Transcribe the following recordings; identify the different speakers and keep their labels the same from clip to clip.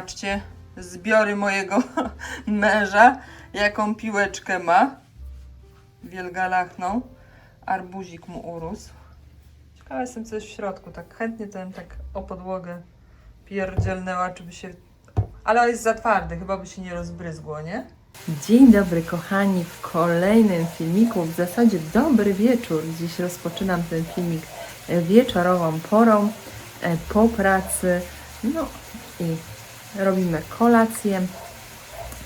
Speaker 1: Patrzcie, zbiory mojego męża, jaką piłeczkę ma. Wielgalachną. Arbuzik mu urósł. Ciekawa jestem, co jest w środku. Tak chętnie bym tak o podłogę pierdzielnęła, czy by się... Ale jest za twardy, chyba by się nie rozbryzgło, nie?
Speaker 2: Dzień dobry kochani w kolejnym filmiku, w zasadzie dobry wieczór. Dziś rozpoczynam ten filmik wieczorową porą e, po pracy. No i robimy kolację.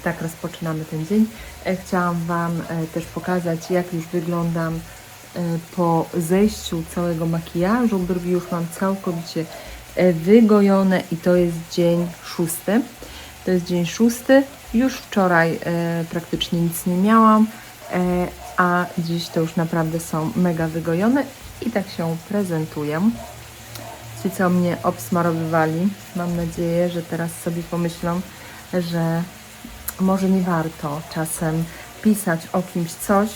Speaker 2: Tak rozpoczynamy ten dzień. E, Chciałam Wam e, też pokazać jak już wyglądam e, po zejściu całego makijażu. Brwi już mam całkowicie wygojone i to jest dzień szósty. To jest dzień szósty. Już wczoraj praktycznie nic nie miałam, a dziś to już naprawdę są mega wygojone i tak się prezentuję. Ci, co mnie obsmarowywali, mam nadzieję, że teraz sobie pomyślą, że może nie warto czasem pisać o kimś coś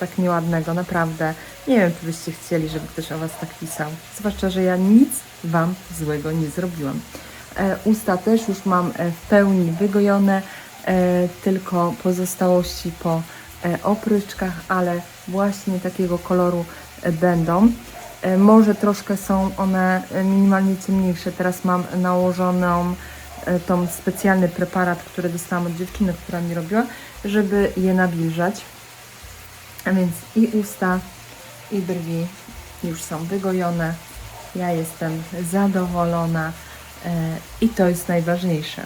Speaker 2: tak nieładnego, naprawdę. Nie wiem, czy byście chcieli, żeby ktoś o Was tak pisał. Zwłaszcza, że ja nic Wam złego nie zrobiłam. E, usta też już mam e, w pełni wygojone, e, tylko pozostałości po e, opryszczkach, ale właśnie takiego koloru e, będą. E, może troszkę są one minimalnie ciemniejsze. Teraz mam nałożoną e, tą specjalny preparat, który dostałam od dziewczyny, która mi robiła, żeby je nawilżać. A więc i usta, i brwi już są wygojone. Ja jestem zadowolona e, i to jest najważniejsze.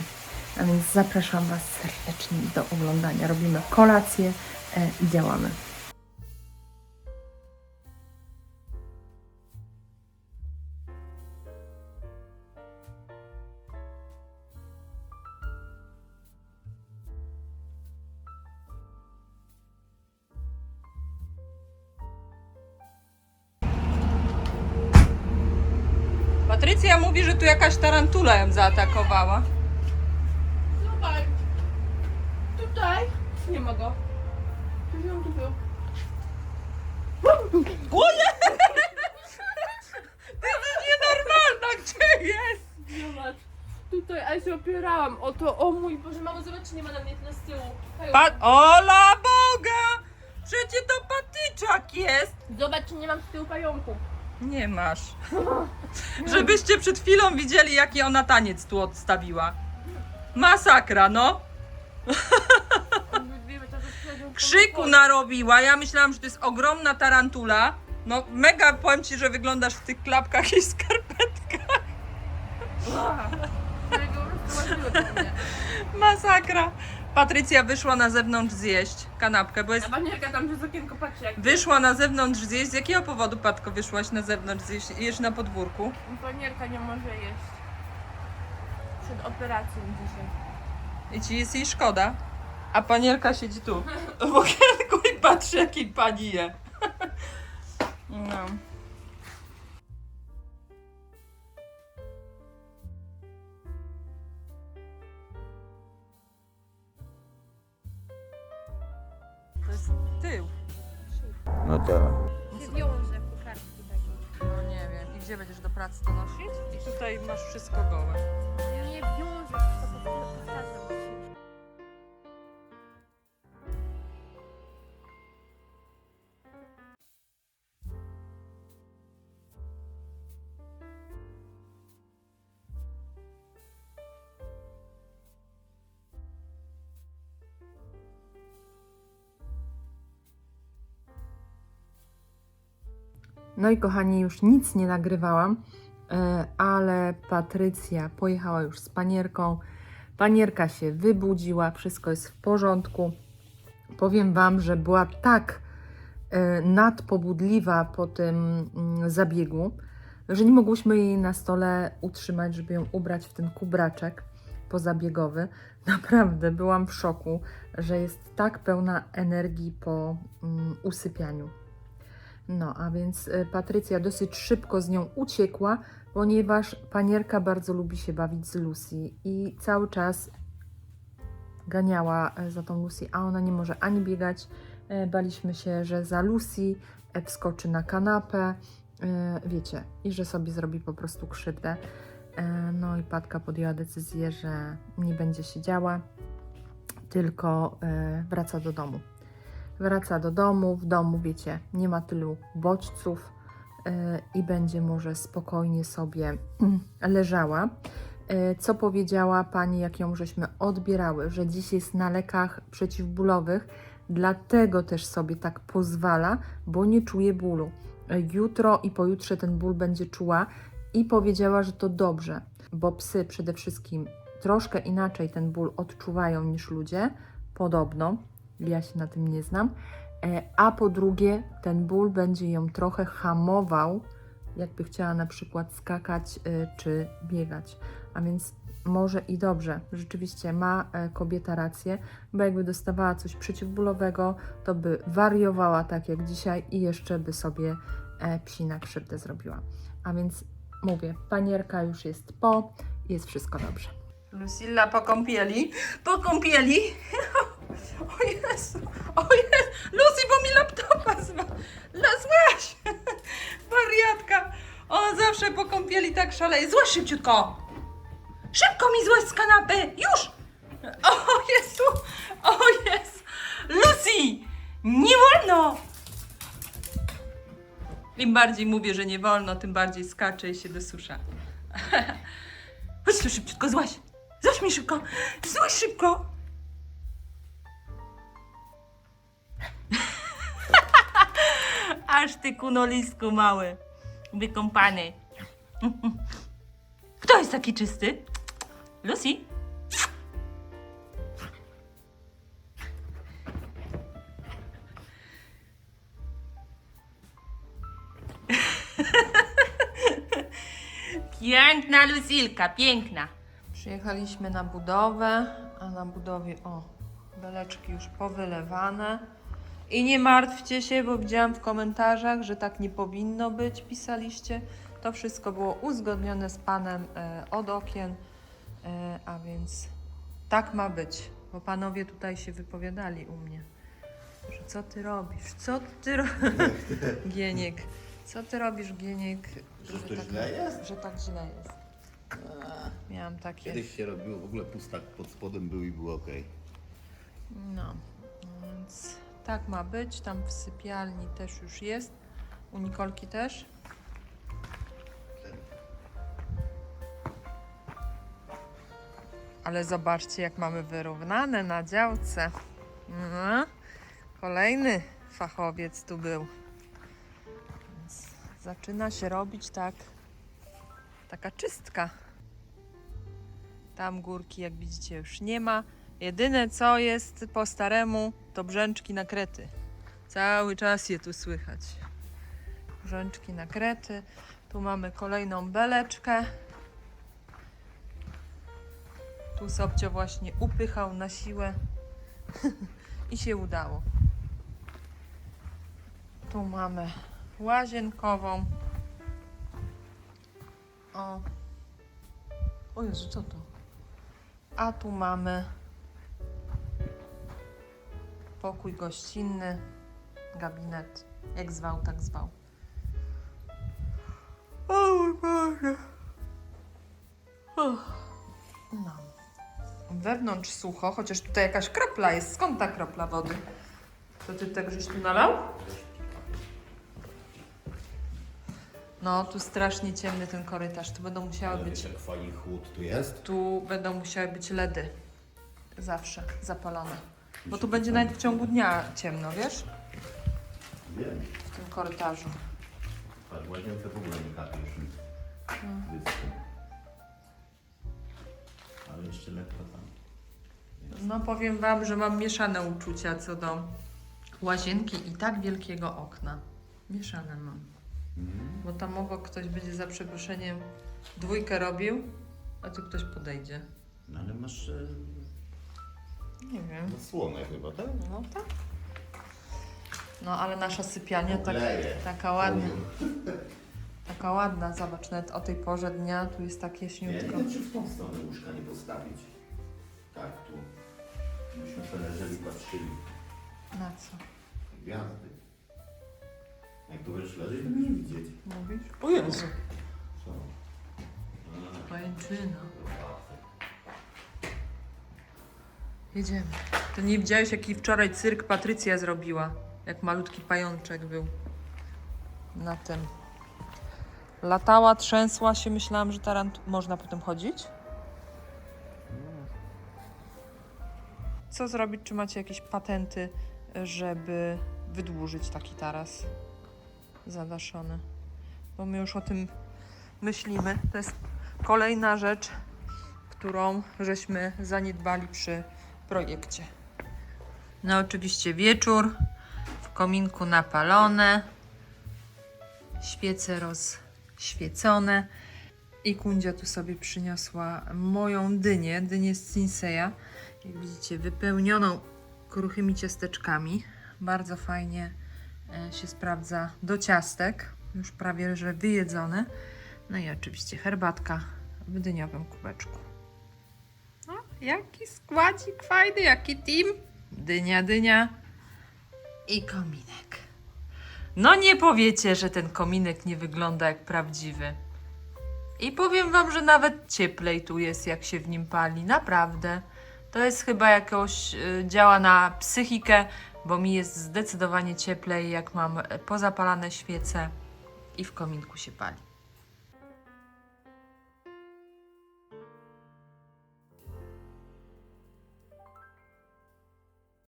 Speaker 2: A więc zapraszam Was serdecznie do oglądania. Robimy kolację i działamy.
Speaker 1: Patrycja mówi, że tu jakaś tarantula ją zaatakowała.
Speaker 3: Zobacz. Tutaj. Nie ma go. Przecież on tu był.
Speaker 1: Uje! Ty jesteś nienormalna, gdzie jest?
Speaker 3: Zobacz. Tutaj, a ja się opierałam o to. O mój Boże, mamo, zobacz, czy nie ma na mnie tyle z tyłu. Hej,
Speaker 1: Pa Ola Boga! Przecież to patyczak jest!
Speaker 3: Zobacz, czy nie mam z tyłu pająku.
Speaker 1: Nie masz. Żebyście przed chwilą widzieli, jaki ona taniec tu odstawiła. Masakra, no. Krzyku narobiła. Ja myślałam, że to jest ogromna tarantula. No, mega powiem ci, że wyglądasz w tych klapkach i skarpetkach. Masakra. Patrycja wyszła na zewnątrz zjeść kanapkę, bo jest
Speaker 3: A panienka tam przez okienko patrzy jak...
Speaker 1: Wyszła na zewnątrz zjeść. Z jakiego powodu, Patko, wyszłaś na zewnątrz zjeść? Jesz na podwórku?
Speaker 3: Panierka nie może jeść. Przed operacją dzisiaj.
Speaker 1: I ci jest jej szkoda. A panierka siedzi tu, w okienku i patrzy, jakiej pani je. No. Tył.
Speaker 4: No tak.
Speaker 5: się wiąże w kucharki takie.
Speaker 1: No nie wiem. I gdzie będziesz do pracy to nosić? I tutaj masz wszystko gołe.
Speaker 5: Nie wiąże, to po prostu
Speaker 2: No i kochani, już nic nie nagrywałam, e, ale Patrycja pojechała już z panierką. Panierka się wybudziła, wszystko jest w porządku. Powiem Wam, że była tak e, nadpobudliwa po tym mm, zabiegu, że nie mogłyśmy jej na stole utrzymać, żeby ją ubrać w ten kubraczek pozabiegowy. Naprawdę byłam w szoku, że jest tak pełna energii po mm, usypianiu. No, a więc y, Patrycja dosyć szybko z nią uciekła, ponieważ panierka bardzo lubi się bawić z Lucy i cały czas ganiała e, za tą Lucy, a ona nie może ani biegać. E, Baliśmy się, że za Lucy wskoczy na kanapę, wiecie, i że sobie zrobi po prostu krzywdę.
Speaker 6: No i Patka podjęła decyzję, że nie będzie siedziała, tylko wraca do domu. Wraca do domu, w domu, wiecie, nie ma tylu bodźców e, i będzie może spokojnie sobie leżała. E, Co powiedziała pani, jak ją żeśmy odbierały, że dziś jest na lekach przeciwbólowych, dlatego też sobie tak pozwala, bo nie czuje bólu. E, Jutro i pojutrze ten ból będzie czuła i powiedziała, że to dobrze, bo psy przede wszystkim troszkę inaczej ten ból odczuwają niż ludzie, podobno, ja się na tym nie znam, E, a po drugie ten ból będzie ją trochę hamował, jakby chciała na przykład skakać y, czy biegać. A więc może i dobrze, rzeczywiście ma e, kobieta rację, bo jakby dostawała coś przeciwbólowego, to by wariowała tak jak dzisiaj i jeszcze by sobie e, psina krzywdę zrobiła. A więc mówię, panierka już jest po, jest wszystko dobrze.
Speaker 2: Lucilla po kąpieli. Po kąpieli. O Jezu, o Jezu. Lucy, bo mi laptopa zła. La, złaś. Wariatka. O, zawsze po kąpieli tak szaleje. Złaś szybciutko. Szybko mi złaś z kanapy. Już. O Jezu, o Jezu. Lucy, nie wolno. Im bardziej mówię, że nie wolno, tym bardziej skacze i się dosusza. Chodź tu szybciutko, złaś. Złaś mi szybko. Złaś szybko. Aż ty kunolisku mały. Wykąpany. Kto jest taki czysty? Lucy? Piękna Lucilka, piękna. Przyjechaliśmy na budowę, a na budowie, o, beleczki już powylewane. I nie martwcie się, bo widziałam w komentarzach, że tak nie powinno być, pisaliście. To wszystko było uzgodnione z panem e, od okien, e, a więc tak ma być, bo panowie tutaj się wypowiadali u mnie. Że co ty robisz? Co ty robisz? Gieniek. Co ty robisz, Gieniek?
Speaker 4: Że to
Speaker 2: tak,
Speaker 4: źle jest?
Speaker 2: Że tak źle jest. Miałam takie.
Speaker 4: Kiedyś się robiło, w ogóle pustak pod spodem był i było ok.
Speaker 2: No, więc tak ma być. Tam w sypialni też już jest. U Nikolki też. Ale zobaczcie, jak mamy wyrównane na działce. No, kolejny fachowiec tu był. Więc zaczyna się robić tak, taka czystka. Tam górki, jak widzicie, już nie ma. Jedyne co jest po staremu, to brzęczki na krety. Cały czas je tu słychać. Brzęczki na krety. Tu mamy kolejną beleczkę. Tu Sobcio właśnie upychał na siłę i się udało. Tu mamy łazienkową. O. O Jezu, co to? A tu mamy pokój gościnny, gabinet. Jak zwał, tak zwał. O Boże. Uff. No. Wewnątrz sucho, chociaż tutaj jakaś kropla jest. Skąd ta kropla wody? To ty tak żeś tu nalał? No, tu strasznie ciemny ten korytarz. Tu będą musiały być
Speaker 4: jak fajnie chłód tu jest?
Speaker 2: tu będą musiały być LEDy. Zawsze zapalone. Bo tu będzie nawet w ciągu dnia ciemno, wiesz?
Speaker 4: Wiem.
Speaker 2: W tym korytarzu.
Speaker 4: Patrz, łazience w ogóle nie kapie już nic.
Speaker 2: Hmm.
Speaker 4: Wyschło. Ale jeszcze lekko tam.
Speaker 2: No powiem Wam, że mam mieszane uczucia co do łazienki i tak wielkiego okna. Mieszane mam.
Speaker 4: Mhm.
Speaker 2: Bo tam obok ktoś będzie za przeproszeniem dwójkę robił, a tu ktoś podejdzie.
Speaker 4: No ale masz e,
Speaker 2: Nie wiem.
Speaker 4: zasłonę chyba, tak?
Speaker 2: No tak. No ale nasza sypialnia tak, taka ładna. Taka ładna, zobacz, nawet o tej porze dnia tu jest tak
Speaker 4: Nie,
Speaker 2: jaśniutko.
Speaker 4: nie, czy w tą stronę łóżka nie postawić? Tak, tu. Myśmy sobie leżeli, patrzyli.
Speaker 2: Na co?
Speaker 4: Gwiazdy. Jak tu będziesz leżeć, to będziesz widzieć.
Speaker 2: Mówisz? O Jezu.
Speaker 4: Co? A,
Speaker 2: Pajęczyna. Jedziemy. To nie widziałeś, jaki wczoraj cyrk Patrycja zrobiła? Jak malutki pajączek był. Na tym. Latała, trzęsła się, myślałam, że tarant... Można potem chodzić? Co zrobić? Czy macie jakieś patenty, żeby wydłużyć taki taras zadaszony? Bo my już o tym myślimy. To jest kolejna rzecz, którą żeśmy zaniedbali przy projekcie. No oczywiście wieczór, w kominku napalone, świece rozświecone i Kundzia tu sobie przyniosła moją dynię, dynię z Cinseya, jak widzicie wypełnioną kruchymi ciasteczkami. Bardzo fajnie e, się sprawdza do ciastek, już prawie że wyjedzone. No i oczywiście herbatka w dyniowym kubeczku. No, jaki składzik fajny, jaki team. Dynia, dynia i kominek. No nie powiecie, że ten kominek nie wygląda jak prawdziwy. I powiem wam, że nawet cieplej tu jest, jak się w nim pali. Naprawdę. To jest chyba jakoś y, działa na psychikę, bo mi jest zdecydowanie cieplej, jak mam e, pozapalane świece i w kominku się pali.